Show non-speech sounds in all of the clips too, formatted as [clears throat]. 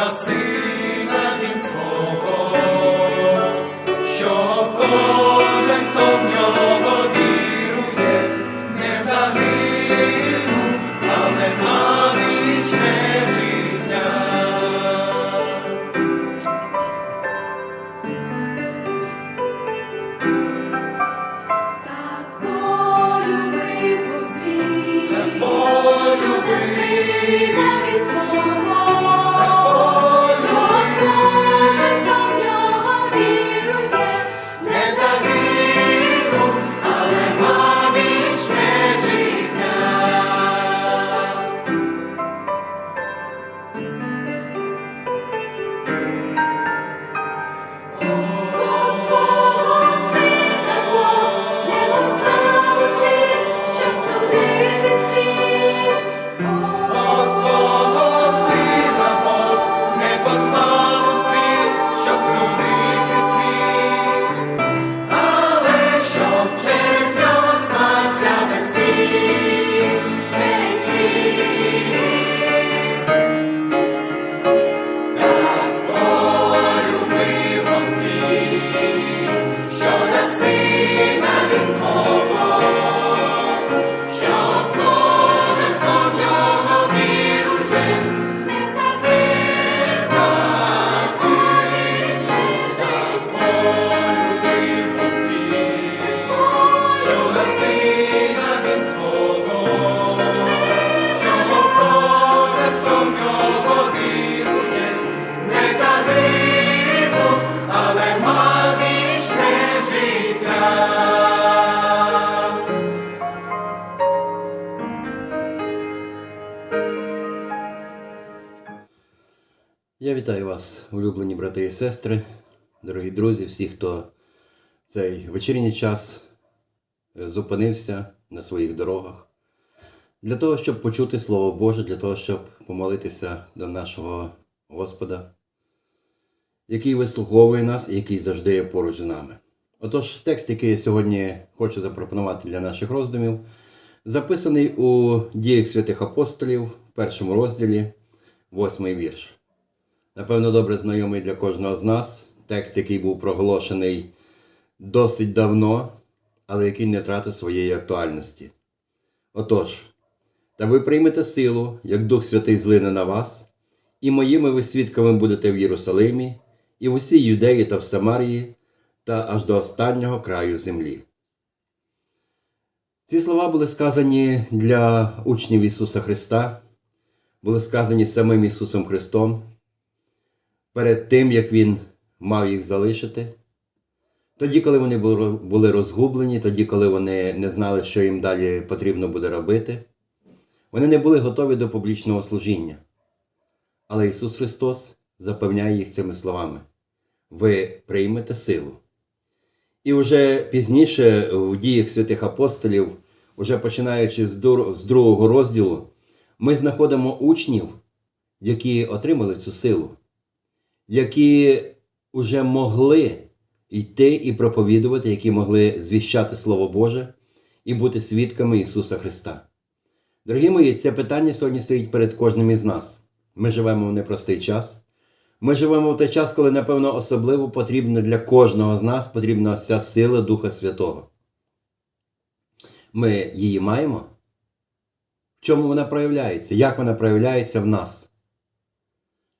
дав сина він свого, що кожен, хто в нього вірує, не загинув, але мав вічне життя. Так полюбив Бог світ, Так полюбив. сина від свого, вітаю вас, улюблені брати і сестри, дорогі друзі, всі, хто в цей вечірній час е, зупинився на своїх дорогах для того, щоб почути Слово Боже, для того, щоб помолитися до нашого Господа, який вислуховує нас і який завжди є поруч з нами. Отож, текст, який я сьогодні хочу запропонувати для наших роздумів, записаний у діях святих апостолів в першому розділі, восьмий вірш. Напевно, добре знайомий для кожного з нас. Текст, який був проголошений досить давно, але який не втратив своєї актуальності. Отож, та ви приймете силу, як Дух Святий злине на вас, і моїми ви свідками будете в Єрусалимі, і в усій Юдеї та в Самарії, та аж до останнього краю землі. Ці слова були сказані для учнів Ісуса Христа, були сказані самим Ісусом Христом перед тим, як Він мав їх залишити. Тоді, коли вони були- розгублені, тоді, коли вони не знали, що їм далі потрібно буде робити, вони не були готові до публічного служіння. Але Ісус Христос запевняє їх цими словами: Ви приймете силу. І вже пізніше у діях святих апостолів, уже починаючи з другого розділу, ми знаходимо учнів, які отримали цю силу, які вже могли йти і проповідувати, які могли звіщати Слово Боже і бути свідками Ісуса Христа. Дорогі мої, це питання сьогодні стоїть перед кожним із нас. Ми живемо в непростий час. Ми живемо в той час, коли, напевно, особливо потрібно для кожного з нас потрібна вся сила Духа Святого. Ми її маємо. В чому вона проявляється? Як вона проявляється в нас?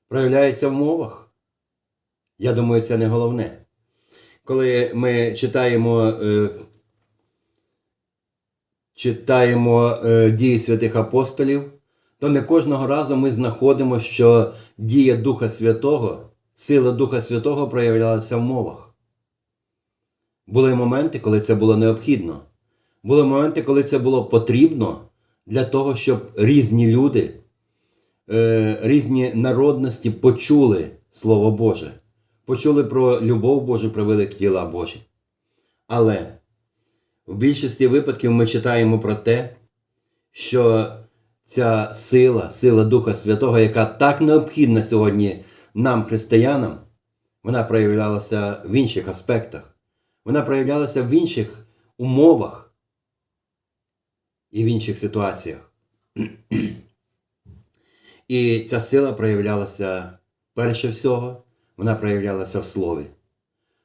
Проявляється в мовах? Я думаю, це не головне. Коли ми читаємо, е, читаємо е, дії святих апостолів, то не кожного разу ми знаходимо, що дія Духа Святого, сила Духа Святого проявлялася в мовах. Були моменти, коли це було необхідно. Були моменти, коли це було потрібно для того, щоб різні люди, е, різні народності почули Слово Боже, почули про любов Божу, про великі діла Божі. Але в більшості випадків ми читаємо про те, що ця сила, сила Духа Святого, яка так необхідна сьогодні нам, християнам, вона проявлялася в інших аспектах. Вона проявлялася в інших умовах і в інших ситуаціях. І ця сила проявлялася перше всього, вона проявлялася в слові.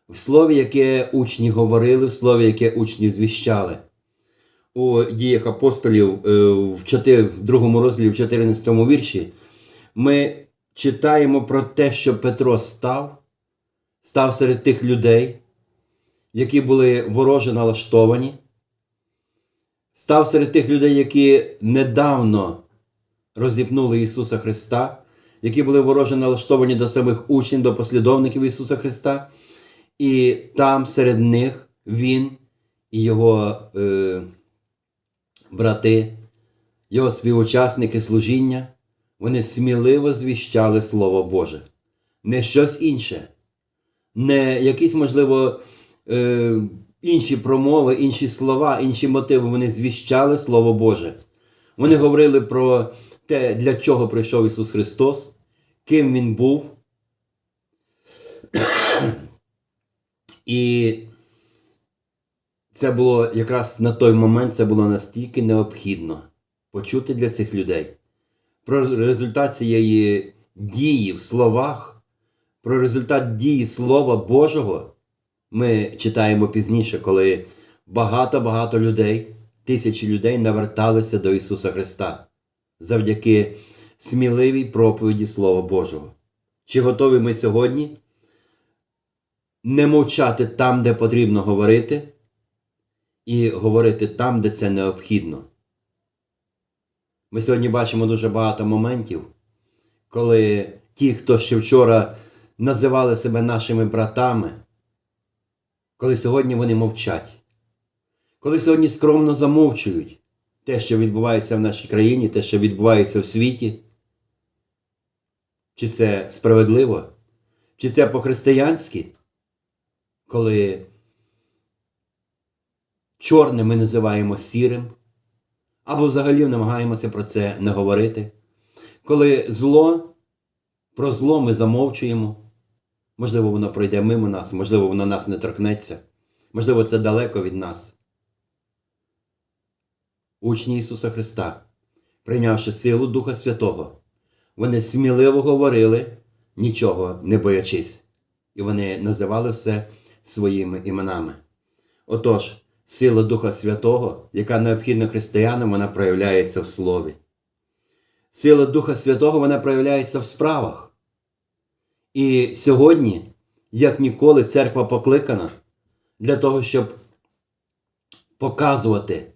В слові, яке учні говорили, в слові, яке учні звіщали. У діях апостолів е, в 4, в другому розділі, в 14 вірші, ми читаємо про те, що Петро став, став серед тих людей, які були вороже налаштовані, став серед тих людей, які недавно розіпнули Ісуса Христа, які були вороже налаштовані до самих учнів, до послідовників Ісуса Христа. І там серед них Він і його е, брати, його співучасники служіння, вони сміливо звіщали Слово Боже. Не щось інше, не якісь, можливо, е, інші промови, інші слова, інші мотиви. Вони звіщали Слово Боже. Вони говорили про те, для чого прийшов Ісус Христос, ким Він був. [coughs] І це було якраз на той момент це було настільки необхідно почути для цих людей про результат цієї дії в словах, про результат дії Слова Божого ми читаємо пізніше, коли багато-багато людей, тисячі людей наверталися до Ісуса Христа завдяки сміливій проповіді Слова Божого. Чи готові ми сьогодні не мовчати там, де потрібно говорити, і говорити там, де це необхідно? Ми сьогодні бачимо дуже багато моментів, коли ті, хто ще вчора називали себе нашими братами, коли сьогодні вони мовчать, коли сьогодні скромно замовчують те, що відбувається в нашій країні, те, що відбувається в світі. Чи це справедливо? Чи це по-християнськи? Коли чорне ми називаємо сірим, або взагалі намагаємося про це не говорити. Коли зло, про зло ми замовчуємо, можливо, воно пройде мимо нас, можливо, воно нас не торкнеться, можливо, це далеко від нас. Учні Ісуса Христа, прийнявши силу Духа Святого, вони сміливо говорили, нічого не боячись, і вони називали все своїми іменами. Отож, сила Духа Святого, яка необхідна християнам, вона проявляється в Слові. Сила Духа Святого вона проявляється в справах. І сьогодні, як ніколи, церква покликана для того, щоб показувати,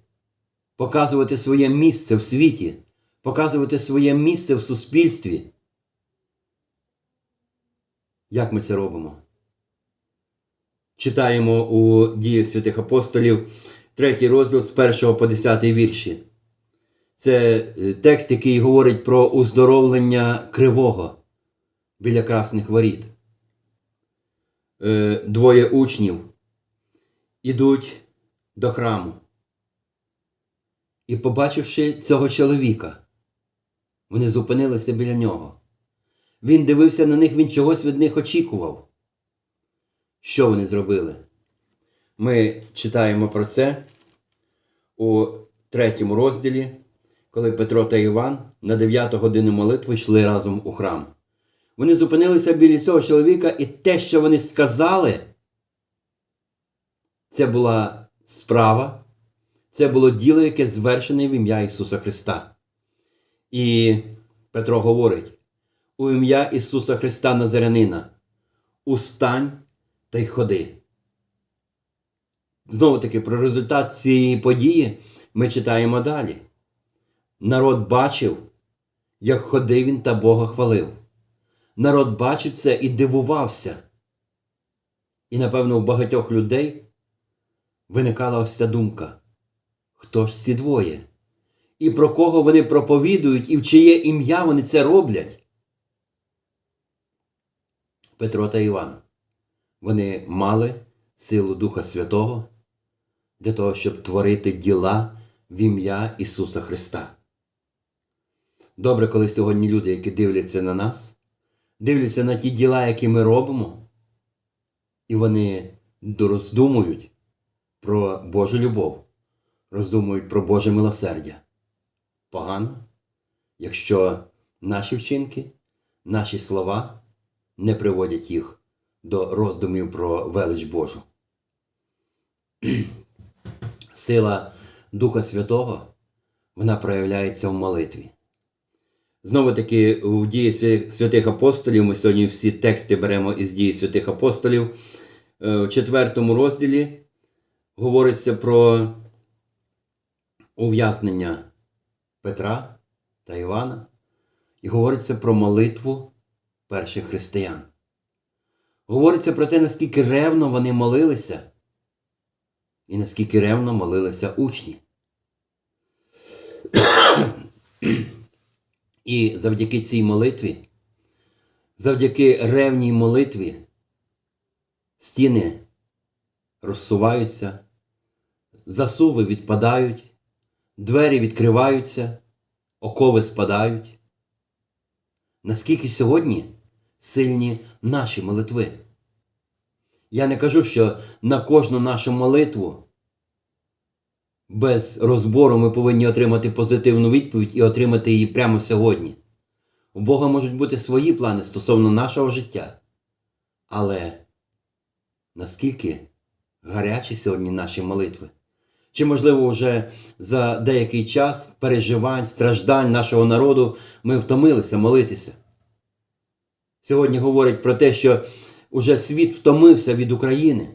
показувати своє місце в світі, показувати своє місце в суспільстві. Як ми це робимо? Читаємо у діях святих апостолів, третій розділ з 1 по 10 вірші. Це е, текст, який говорить про уздоровлення кривого біля красних воріт. Е, Двоє учнів ідуть до храму. І, побачивши цього чоловіка, вони зупинилися біля нього. Він дивився на них, він чогось від них очікував. Що вони зробили? Ми читаємо про це у третьому розділі, коли Петро та Іван на 9 годину молитви йшли разом у храм. Вони зупинилися біля цього чоловіка, і те, що вони сказали, це була справа, це було діло, яке звершене в ім'я Ісуса Христа. І Петро говорить: у ім'я Ісуса Христа Назарянина, устань та й ходи. Знову таки, про результат цієї події ми читаємо далі. Народ бачив, як ходив він та Бога хвалив. Народ бачив це і дивувався. І, напевно, у багатьох людей виникала ось ця думка: хто ж ці двоє? І про кого вони проповідують, і в чиє ім'я вони це роблять? Петро та Іван. Вони мали силу Духа Святого для того, щоб творити діла в ім'я Ісуса Христа. Добре, коли сьогодні люди, які дивляться на нас, дивляться на ті діла, які ми робимо, і вони роздумують про Божу любов, роздумують про Боже милосердя. Погано, якщо наші вчинки, наші слова не приводять їх до роздумів про велич Божу. [clears throat] Сила Духа Святого вона проявляється в молитві. Знову таки, в дії святих апостолів, ми сьогодні всі тексти беремо із дії святих апостолів. Е, В четвертому розділі говориться про ув'язнення Петра та Івана, і говориться про молитву перших християн. Говориться про те, наскільки ревно вони молилися, і наскільки ревно молилися учні. І завдяки цій молитві, завдяки ревній молитві, стіни розсуваються, засуви відпадають, двері відкриваються, окови спадають. Наскільки сьогодні сильні наші молитви? Я не кажу, що на кожну нашу молитву без розбору ми повинні отримати позитивну відповідь і отримати її прямо сьогодні. У Бога можуть бути свої плани стосовно нашого життя. Але наскільки гарячі сьогодні наші молитви? Чи, можливо, вже за деякий час переживань, страждань нашого народу ми втомилися молитися? Сьогодні говорять про те, що уже світ втомився від України.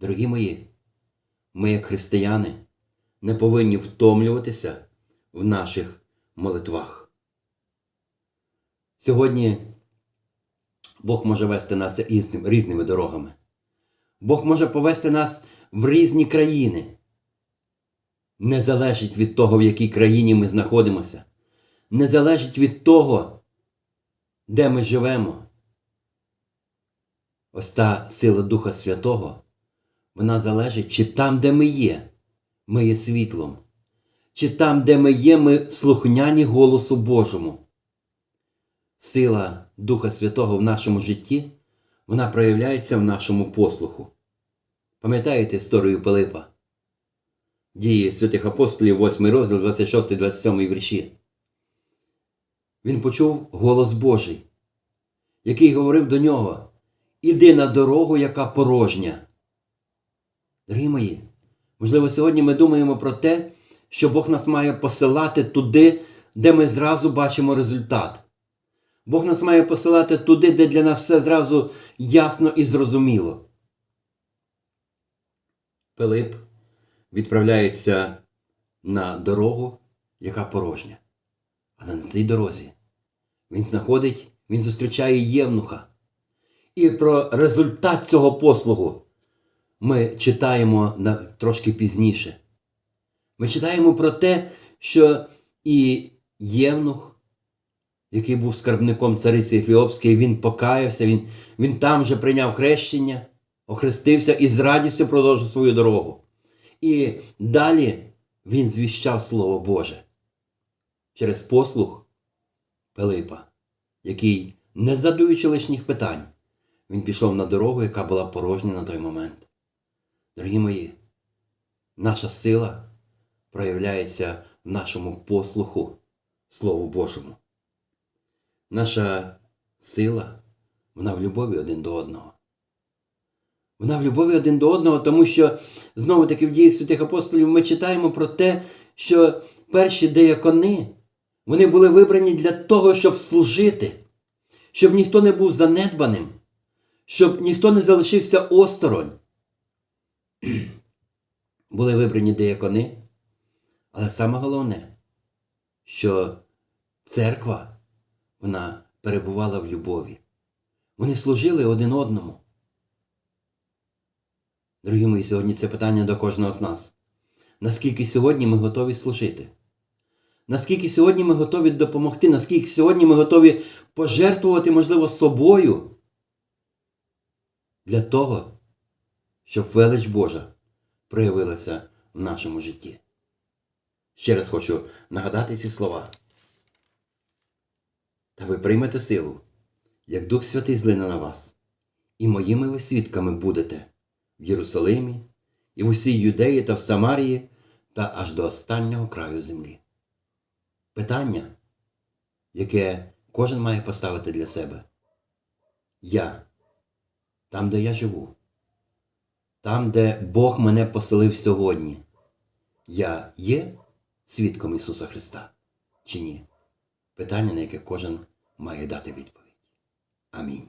Дорогі мої, ми, як християни, не повинні втомлюватися в наших молитвах. Сьогодні Бог може вести нас різними дорогами. Бог може повести нас в різні країни. Не залежить від того, в якій країні ми знаходимося. Не залежить від того, де ми живемо. Ось та сила Духа Святого, вона залежить, чи там, де ми є, ми є світлом, чи там, де ми є, ми слухняні голосу Божому. Сила Духа Святого в нашому житті, вона проявляється в нашому послуху. Пам'ятаєте історію Пилипа? Дії святих апостолів, 8 розділ, 26, 27 вірші. Він почув голос Божий, який говорив до нього: Іди на дорогу, яка порожня. Дорогі мої, можливо, сьогодні ми думаємо про те, що Бог нас має посилати туди, де ми зразу бачимо результат. Бог нас має посилати туди, де для нас все зразу ясно і зрозуміло. Пилип відправляється на дорогу, яка порожня. Але на цій дорозі він знаходить, він зустрічає Євнуха. І про результат цього послугу ми читаємо трошки пізніше. Ми читаємо про те, що і Євнух, який був скарбником цариці Ефіопської, він покаявся, він, він там же прийняв хрещення, охрестився і з радістю продовжив свою дорогу. І далі він звіщав Слово Боже через послуг Пилипа, який, не задаючи лишніх питань, він пішов на дорогу, яка була порожня на той момент. Дорогі мої, наша сила проявляється в нашому послуху Слову Божому. Наша сила, вона в любові один до одного. Вона в любові один до одного, тому що знову таки в діях святих апостолів ми читаємо про те, що перші деякони, вони були вибрані для того, щоб служити, щоб ніхто не був занедбаним, щоб ніхто не залишився осторонь. [clears throat] Були вибрані деякони, але саме головне, що церква, вона перебувала в любові. Вони служили один одному. Дорогі мої, сьогодні це питання до кожного з нас. Наскільки сьогодні ми готові служити? Наскільки сьогодні ми готові допомогти, наскільки сьогодні ми готові пожертвувати, можливо, собою для того, щоб велич Божа проявилася в нашому житті. Ще раз хочу нагадати ці слова. Та ви приймете силу, як Дух Святий злине на вас, і моїми ви свідками будете в Єрусалимі, і в усій Юдеї та в Самарії, та аж до останнього краю землі. Питання, яке кожен має поставити для себе. я, там, де я живу, там, де Бог мене поселив сьогодні, я є свідком Ісуса Христа чи ні? Питання, на яке кожен має дати відповідь. Амінь.